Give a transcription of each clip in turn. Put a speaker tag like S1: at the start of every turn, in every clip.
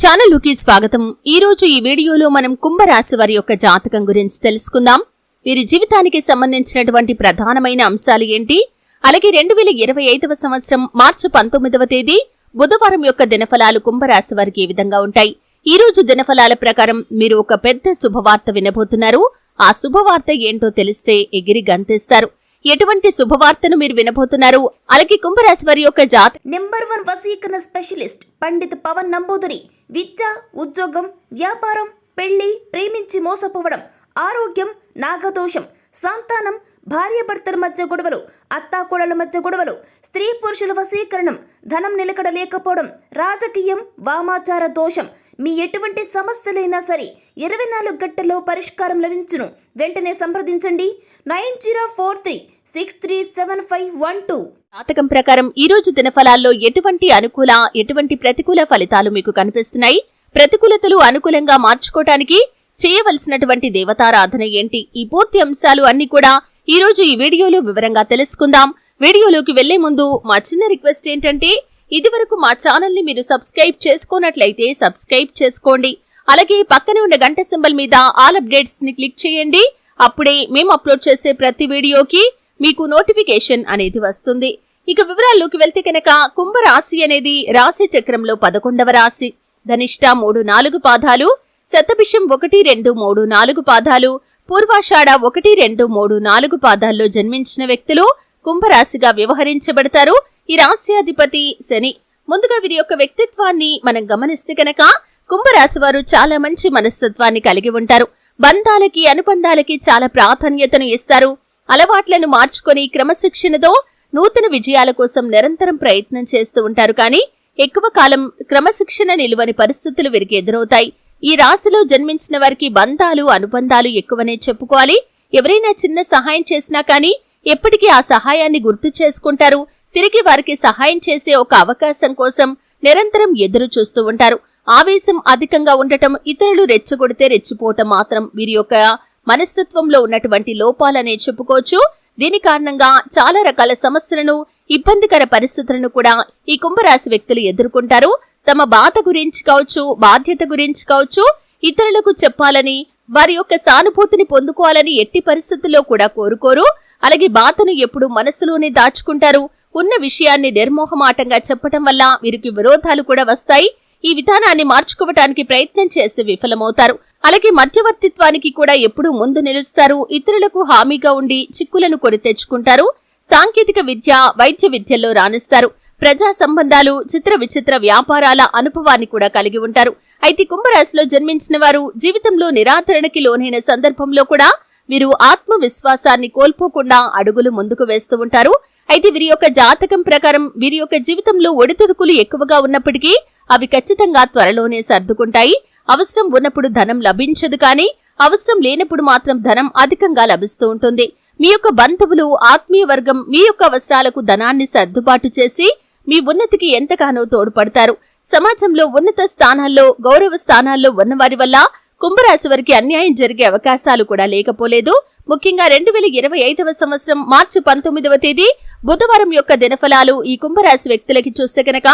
S1: ఛానలుకి స్వాగతం. ఈ రోజు ఈ వీడియోలో మనం కుంభరాశి వారి యొక్క జాతకం గురించి తెలుసుకుందాం. వీరి జీవితానికి సంబంధించినటువంటి ప్రధానమైన అంశాలు ఏంటి? అలాగే రెండు వేల ఇరవై ఐదవ సంవత్సరం మార్చి పంతొమ్మిదవ తేదీ బుధవారం యొక్క దినఫలాలు కుంభరాశి వారికి ఏ విధంగా ఉంటాయి? ఈ రోజు దినఫలాల ప్రకారం మీరు ఒక పెద్ద శుభవార్త వినబోతున్నారు. ఆ శుభవార్త ఏంటో తెలిస్తే ఎగిరి గంతేస్తారు. ఎటువంటి శుభవార్తను మీరు వినబోతున్నారు? అలాగే కుంభరాశి వారి యొక్క జాత
S2: నెంబర్ వన్ వసీకరణ స్పెషలిస్ట్ పండిత్ పవన్ నంబూదురి. విద్య ఉద్యోగం వ్యాపారం పెళ్ళి ప్రేమించి మోసపోవడం ఆరోగ్యం నాగదోషం సంతానం భార్యాభర్తల మధ్య గొడవలు అత్తాకోడల మధ్య గొడవలు స్త్రీ పురుషుల వశీకరణం ధనం నిలకడ లేకపోవడం రాజకీయం వామాచార దోషం. మీ ఎటువంటి సమస్యలైనా సరే ఇరవై నాలుగు గంటల్లో పరిష్కారం లభించును. వెంటనే సంప్రదించండి. Nine zero four three six three seven five one two.
S1: జాతకం ప్రకారం ఈ రోజు దినఫలాల్లో ఎటువంటి అనుకూల ఎటువంటి ప్రతికూల ఫలితాలు మీకు కనిపిస్తున్నాయి? ప్రతికూలతలు అనుకూలంగా మార్చుకోవటానికి చేయవలసినటువంటి దేవతారాధన ఏంటి? ఈ పూర్తి అంశాలు అన్ని కూడా ఈ రోజు ఈ వీడియోలో వివరంగా తెలుసుకుందాం. వీడియోలోకి వెళ్ళే ముందు మా చిన్న రిక్వెస్ట్ ఏంటంటే ఇదివరకు మా ఛానల్ని మీరు సబ్స్క్రైబ్ చేసుకోనట్లయితే సబ్స్క్రైబ్ చేసుకోండి. అలాగే పక్కనే ఉన్న గంట సింబల్ మీద ఆల్ అప్డేట్స్ని క్లిక్ చేయండి. అప్పుడే మేము అప్లోడ్ చేసే ప్రతి వీడియోకి మీకు నోటిఫికేషన్ అనేది వస్తుంది. ఇక వివరాల్లోకి వెళ్తే కనుక కుంభరాశి అనేది రాశి చక్రంలో పదకొండవ రాశి. ధనిష్ట మూడు నాలుగు పాదాలు శతభిషం ఒకటి రెండు మూడు నాలుగు పాదాలు పూర్వాషాఢ ఒకటి రెండు మూడు నాలుగు పాదాల్లో జన్మించిన వ్యక్తులు కుంభరాశిగా వ్యవహరించబడతారు. ఈ రాశ్యాధిపతి శని. ముందుగా వీరి యొక్క వ్యక్తిత్వాన్ని మనం గమనిస్తే కనుక కుంభరాశి వారు చాలా మంచి మనస్తత్వాన్ని కలిగి ఉంటారు. బంధాలకి అనుబంధాలకి చాలా ప్రాధాన్యతను ఇస్తారు. అలవాట్లను మార్చుకొని క్రమశిక్షణతో నూతన విజయాల కోసం నిరంతరం ప్రయత్నం చేస్తూ ఉంటారు. కానీ ఎక్కువ కాలం క్రమశిక్షణ నిలువని పరిస్థితులు వీరికి ఎదురవుతాయి. ఈ రాశిలో జన్మించిన వారికి బంధాలు అనుబంధాలు ఎక్కువనే చెప్పుకోవాలి. ఎవరైనా చిన్న సహాయం చేసినా కానీ ఎప్పటికీ ఆ సహాయాన్ని గుర్తు చేసుకుంటారు. తిరిగి వారికి సహాయం చేసే ఒక అవకాశం కోసం నిరంతరం ఎదురు చూస్తూ ఉంటారు. ఆవేశం అధికంగా ఉండటం ఇతరులు రెచ్చగొడితే రెచ్చిపోవటం మాత్రం వీరి యొక్క మనస్తత్వంలో ఉన్నటువంటి లోపాలనే చెప్పుకోవచ్చు. దీని కారణంగా చాలా రకాల సమస్యలను ఇబ్బందికర పరిస్థితులను కూడా ఈ కుంభరాశి వ్యక్తులు ఎదుర్కొంటారు. తమ బాధ గురించి కావచ్చు బాధ్యత గురించి కావచ్చు ఇతరులకు చెప్పాలని వారి యొక్క సానుభూతిని పొందుకోవాలని ఎట్టి పరిస్థితుల్లో కూడా కోరుకోరు. అలాగే బాధను ఎప్పుడు మనసులోనే దాచుకుంటారు. ఉన్న విషయాన్ని నిర్మోహమాటంగా చెప్పటం వల్ల వీరికి విరోధాలు కూడా వస్తాయి. ఈ విధానాన్ని మార్చుకోవటానికి ప్రయత్నం చేసి విఫలమవుతారు. అలాగే మధ్యవర్తిత్వానికి కూడా ఎప్పుడూ ముందు నిలుస్తారు. ఇతరులకు హామీగా ఉండి చిక్కులను కొని తెచ్చుకుంటారు. సాంకేతిక విద్య వైద్య విద్యల్లో రాణిస్తారు. ప్రజా సంబంధాలు చిత్ర విచిత్ర వ్యాపారాల అనుభవాన్ని కూడా కలిగి ఉంటారు. అయితే కుంభరాశిలో జన్మించిన వారు జీవితంలో నిరాదరణకి లోనైన సందర్భంలో కూడా వీరు ఆత్మవిశ్వాసాన్ని కోల్పోకుండా అడుగులు ముందుకు వేస్తూ ఉంటారు. అయితే వీరి యొక్క జాతకం ప్రకారం వీరి యొక్క జీవితంలో ఒడిదుడుకులు ఎక్కువగా ఉన్నప్పటికీ అవి ఖచ్చితంగా త్వరలోనే సర్దుకుంటాయి. అవసరం ఉన్నప్పుడు ధనం లభించదు కానీ అవసరం లేనప్పుడు మాత్రం ధనం అధికంగా లభిస్తూ ఉంటుంది. మీ యొక్క బంధువులు ఆత్మీయ వర్గం మీ యొక్క అవసరాలకు ధనాన్ని సర్దుబాటు చేసి మీ ఉన్నతికి ఎంతగానో తోడ్పడతారు. సమాజంలో ఉన్నత స్థానాల్లో గౌరవ స్థానాల్లో ఉన్నవారి వల్ల కుంభరాశి వారికి అన్యాయం జరిగే అవకాశాలు కూడా లేకపోలేదు. ముఖ్యంగా రెండు వేల ఇరవై ఐదవ సంవత్సరం మార్చి పంతొమ్మిదవ తేదీ బుధవారం యొక్క దినఫలాలు ఈ కుంభరాశి వ్యక్తులకి చూస్తే కనుక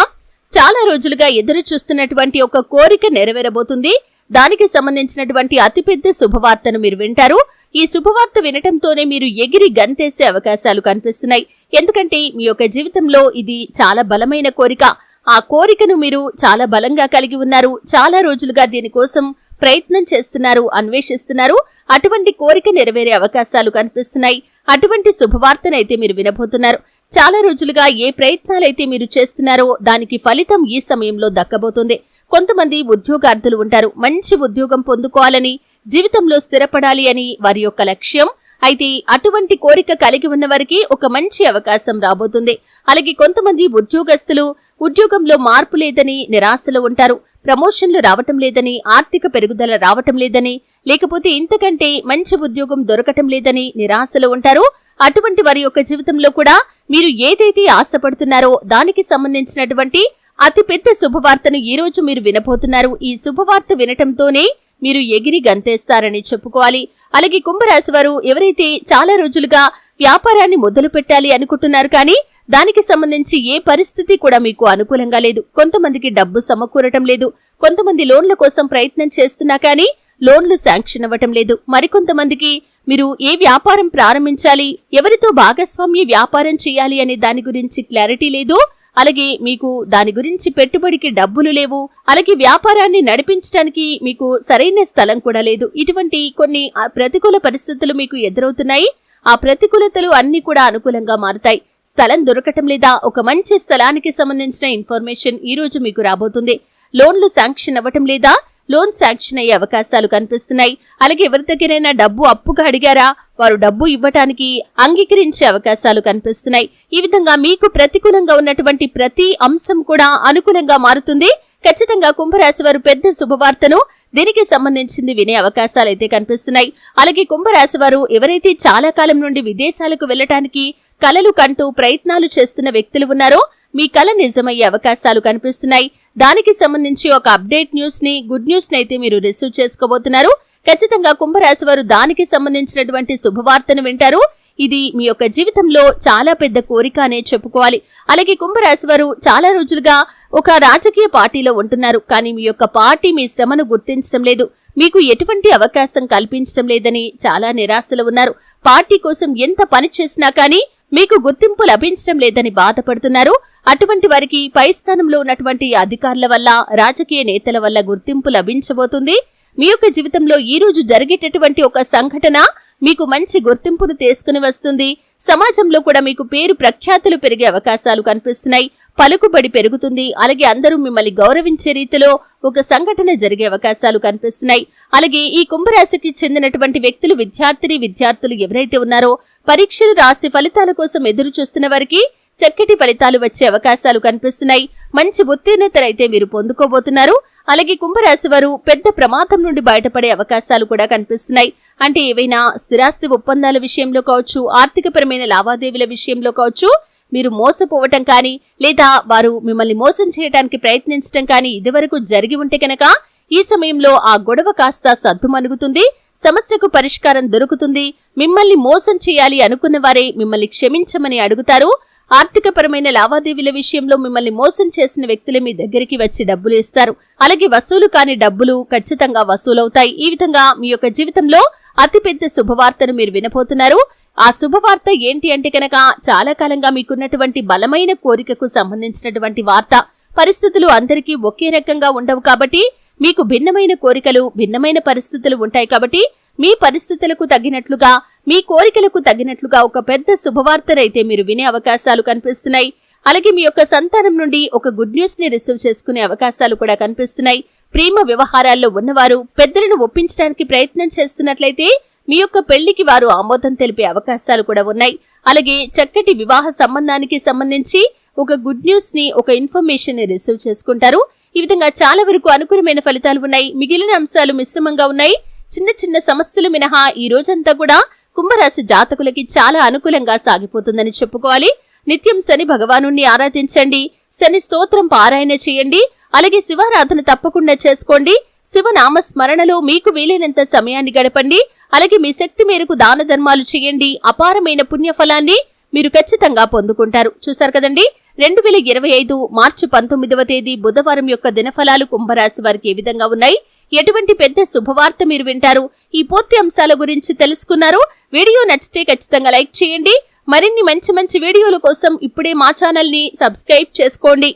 S1: చాలా రోజులుగా ఎదురు చూస్తున్నటువంటి ఒక కోరిక నెరవేరబోతుంది. దానికి సంబంధించినటువంటి అతిపెద్ద శుభవార్తను మీరు వింటారు. ఈ శుభవార్త వినటంతోనే మీరు ఎగిరి గంతేసే అవకాశాలు కనిపిస్తున్నాయి. ఎందుకంటే మీ యొక్క జీవితంలో ఇది చాలా బలమైన కోరిక. ఆ కోరికను మీరు చాలా బలంగా కలిగి ఉన్నారు. చాలా రోజులుగా దీనికోసం ప్రయత్నం చేస్తున్నారు అన్వేషిస్తున్నారు. అటువంటి కోరిక నెరవేరే అవకాశాలు కనిపిస్తున్నాయి. అటువంటి శుభవార్తనైతే మీరు వినబోతున్నారు. చాలా రోజులుగా ఏ ప్రయత్నాలైతే మీరు చేస్తున్నారో దానికి ఫలితం ఈ సమయంలో దక్కబోతుంది. కొంతమంది ఉద్యోగార్థులు ఉంటారు. మంచి ఉద్యోగం పొందుకోవాలని జీవితంలో స్థిరపడాలి అని వారి యొక్క లక్ష్యం. అయితే అటువంటి కోరిక కలిగి ఉన్న వారికి ఒక మంచి అవకాశం రాబోతుంది. అలాగే కొంతమంది ఉద్యోగస్తులు ఉద్యోగంలో మార్పు లేదని నిరాశలో ఉంటారు. ప్రమోషన్లు రావటం లేదని ఆర్థిక పెరుగుదల రావటం లేదని లేకపోతే ఇంతకంటే మంచి ఉద్యోగం దొరకటం లేదని నిరాశలో ఉంటారు. అటువంటి వారి యొక్క జీవితంలో కూడా మీరు ఏదైతే ఆశపడుతున్నారో దానికి సంబంధించినటువంటి అతిపెద్ద శుభవార్తను ఈ రోజు మీరు వినబోతున్నారు. ఈ శుభవార్త వినటంతోనే మీరు ఎగిరి గంతేస్తారని చెప్పుకోవాలి. అలాగే కుంభరాశి వారు ఎవరైతే చాలా రోజులుగా వ్యాపారాన్ని మొదలు పెట్టాలి అనుకుంటున్నారు కానీ దానికి సంబంధించి ఏ పరిస్థితి కూడా మీకు అనుకూలంగా లేదు. కొంతమందికి డబ్బు సమకూరటం లేదు. కొంతమంది లోన్ల కోసం ప్రయత్నం చేస్తున్నా కానీ లోన్లు శాంక్షన్ అవ్వటం లేదు. మరికొంతమందికి మీరు ఏ వ్యాపారం ప్రారంభించాలి? ఎవరితో భాగస్వామ్య వ్యాపారం చేయాలి అనే దాని గురించి క్లారిటీ లేదు. అలాగే మీకు దాని గురించి పెట్టుబడికి డబ్బులు లేవు. అలాగే వ్యాపారాన్ని నడిపించడానికి మీకు సరైన స్థలం కూడా లేదు. ఇటువంటి కొన్ని ప్రతికూల పరిస్థితులు మీకు ఎదురవుతున్నాయి. ఆ ప్రతికూలతలు అన్ని కూడా అనుకూలంగా మారుతాయి. స్థలం దొరకటం లేదా ఒక మంచి స్థలానికి సంబంధించిన ఇన్ఫర్మేషన్ ఈ రోజు మీకు రాబోతుంది. లోన్లు శాంక్షన్ అవ్వటం లేదా లోన్ శాంక్షన్ అయ్యే అవకాశాలు కనిపిస్తున్నాయి. అలాగే ఎవరి దగ్గరైనా డబ్బు అప్పుగా అడిగారా? వారు డబ్బు ఇవ్వటానికి అంగీకరించే అవకాశాలు కనిపిస్తున్నాయి. ఈ విధంగా మీకు ప్రతికూలంగా ఉన్నటువంటి ప్రతి అంశం కూడా అనుకూలంగా మారుతుంది. ఖచ్చితంగా కుంభరాశి వారు పెద్ద శుభవార్తను దీనికి సంబంధించింది వినే అవకాశాలు అయితే కనిపిస్తున్నాయి. అలాగే కుంభరాశి వారు ఎవరైతే చాలా కాలం నుండి విదేశాలకు వెళ్ళటానికి కలలు కంటూ ప్రయత్నాలు చేస్తున్న వ్యక్తులు ఉన్నారో మీ కళ నిజమయ్యే అవకాశాలు కనిపిస్తున్నాయి. దానికి సంబంధించి ఒక అప్డేట్ న్యూస్ని గుడ్ న్యూస్ని అయితే మీరు రిసీవ్ చేసుకోబోతున్నారు. ఖచ్చితంగా కుంభరాశి వారు దానికి సంబంధించినటువంటి శుభవార్తను వింటారు. ఇది మీ యొక్క జీవితంలో చాలా పెద్ద కోరిక అనే చెప్పుకోవాలి. అలాగే కుంభరాశి వారు చాలా రోజులుగా ఒక రాజకీయ పార్టీలో ఉంటున్నారు. కానీ మీ యొక్క పార్టీ మీ శ్రమను గుర్తించడం లేదు. మీకు ఎటువంటి అవకాశం కల్పించడం లేదని చాలా నిరాశలు ఉన్నారు. పార్టీ కోసం ఎంత పని చేసినా కానీ మీకు గుర్తింపు లభించడం లేదని బాధపడుతున్నారు. అటువంటి వారికి పై స్థానంలో ఉన్నటువంటి అధికారుల వల్ల రాజకీయ నేతల వల్ల గుర్తింపు లభించబోతుంది. మీ యొక్క జీవితంలో ఈ రోజు జరిగేటటువంటి ఒక సంఘటన మీకు మంచి గుర్తింపును తీసుకుని వస్తుంది. సమాజంలో కూడా మీకు పేరు ప్రఖ్యాతులు పెరిగే అవకాశాలు కనిపిస్తున్నాయి. పలుకుబడి పెరుగుతుంది. అలాగే అందరూ మిమ్మల్ని గౌరవించే రీతిలో ఒక సంఘటన జరిగే అవకాశాలు కనిపిస్తున్నాయి. అలాగే ఈ కుంభరాశికి చెందినటువంటి వ్యక్తులు విద్యార్థిని విద్యార్థులు ఎవరైతే ఉన్నారో పరీక్షలు రాసి ఫలితాల కోసం ఎదురు చూస్తున్న వారికి చక్కటి ఫలితాలు వచ్చే అవకాశాలు కనిపిస్తున్నాయి. మంచి ఉత్తీర్ణతలైతే మీరు పొందుకోబోతున్నారు. అలాగే కుంభరాశి వారు పెద్ద ప్రమాదం నుండి బయటపడే అవకాశాలు కూడా కనిపిస్తున్నాయి. అంటే ఏవైనా స్థిరాస్తి ఒప్పందాల విషయంలో కావచ్చు ఆర్థికపరమైన లావాదేవీల విషయంలో కావచ్చు మీరు మోసపోవటం కానీ లేదా వారు మిమ్మల్ని మోసం చేయడానికి ప్రయత్నించటం కానీ ఇదివరకు జరిగి ఉంటే కనుక ఈ సమయంలో ఆ గొడవ కాస్త సద్దుమణుగుతుంది. సమస్యకు పరిష్కారం దొరుకుతుంది. మిమ్మల్ని మోసం చేయాలి అనుకున్న వారే మిమ్మల్ని క్షమించమని అడుగుతారు. ఆర్థికపరమైన లావాదేవీల విషయంలో మిమ్మల్ని మోసం చేసిన వ్యక్తులే మీ దగ్గరికి వచ్చి డబ్బులు ఇస్తారు. అలాగే వసూలు కాని డబ్బులు ఖచ్చితంగా వసూలవుతాయి. ఈ విధంగా మీ యొక్క జీవితంలో అతిపెద్ద శుభవార్తను మీరు వినపోతున్నారు ఆ శుభవార్త ఏంటి అంటే కనుక చాలా కాలంగా మీకున్నటువంటి బలమైన కోరికకు సంబంధించినటువంటి వార్త. పరిస్థితులు అందరికీ ఒకే రకంగా ఉండవు కాబట్టి మీకు భిన్నమైన కోరికలు భిన్నమైన పరిస్థితులు ఉంటాయి కాబట్టి మీ పరిస్థితులకు తగినట్లుగా మీ కోరికలకు తగినట్లుగా ఒక పెద్ద శుభవార్తనైతే మీరు వినే అవకాశాలు కనిపిస్తున్నాయి. అలాగే మీ యొక్క సంతానం నుండి ఒక గుడ్ న్యూస్ని రిసీవ్ చేసుకునే అవకాశాలు కూడా కనిపిస్తున్నాయి. ప్రేమ వ్యవహారాల్లో ఉన్నవారు పెద్దలను ఒప్పించడానికి ప్రయత్నం చేస్తున్నట్లయితే మీ యొక్క పెళ్ళికి వారు ఆమోదం తెలిపే అవకాశాలు కూడా ఉన్నాయి. అలాగే చక్కటి వివాహ సంబంధానికి సంబంధించి ఒక గుడ్ న్యూస్ని ఒక ఇన్ఫర్మేషన్ని రిసీవ్ చేసుకుంటారు. ఈ విధంగా చాలా వరకు అనుకూలమైన ఫలితాలు ఉన్నాయి. మిగిలిన అంశాలు మిశ్రమంగా ఉన్నాయి. చిన్న చిన్న సమస్యలు మినహా ఈ రోజంతా కూడా కుంభరాశి జాతకులకి చాలా అనుకూలంగా సాగిపోతుందని చెప్పుకోవాలి. నిత్యం శని భగవాను ఆరాధించండి. శని స్తోత్రం పారాయణ చేయండి. అలాగే శివారాధన తప్పకుండా చేసుకోండి. శివనామ స్మరణలో మీకు వీలైనంత సమయాన్ని గడపండి. అలాగే మీ శక్తి మేరకు దాన ధర్మాలు చేయండి. అపారమైన పుణ్యఫలాన్ని మీరు ఖచ్చితంగా పొందుకుంటారు. చూశారు కదండి? రెండు వేల ఇరవై ఐదు మార్చి పంతొమ్మిదవ తేదీ బుధవారం యొక్క దినఫలాలు కుంభరాశి వారికి ఏ విధంగా ఉన్నాయి? ఎటువంటి పెద్ద శుభవార్త మీరు వింటారు? ఈ పూర్తి అంశాల గురించి తెలుసుకున్నారు. వీడియో నచ్చితే ఖచ్చితంగా లైక్ చేయండి. మరిన్ని మంచి మంచి వీడియోల కోసం ఇప్పుడే మా ఛానల్ని సబ్స్క్రైబ్ చేసుకోండి.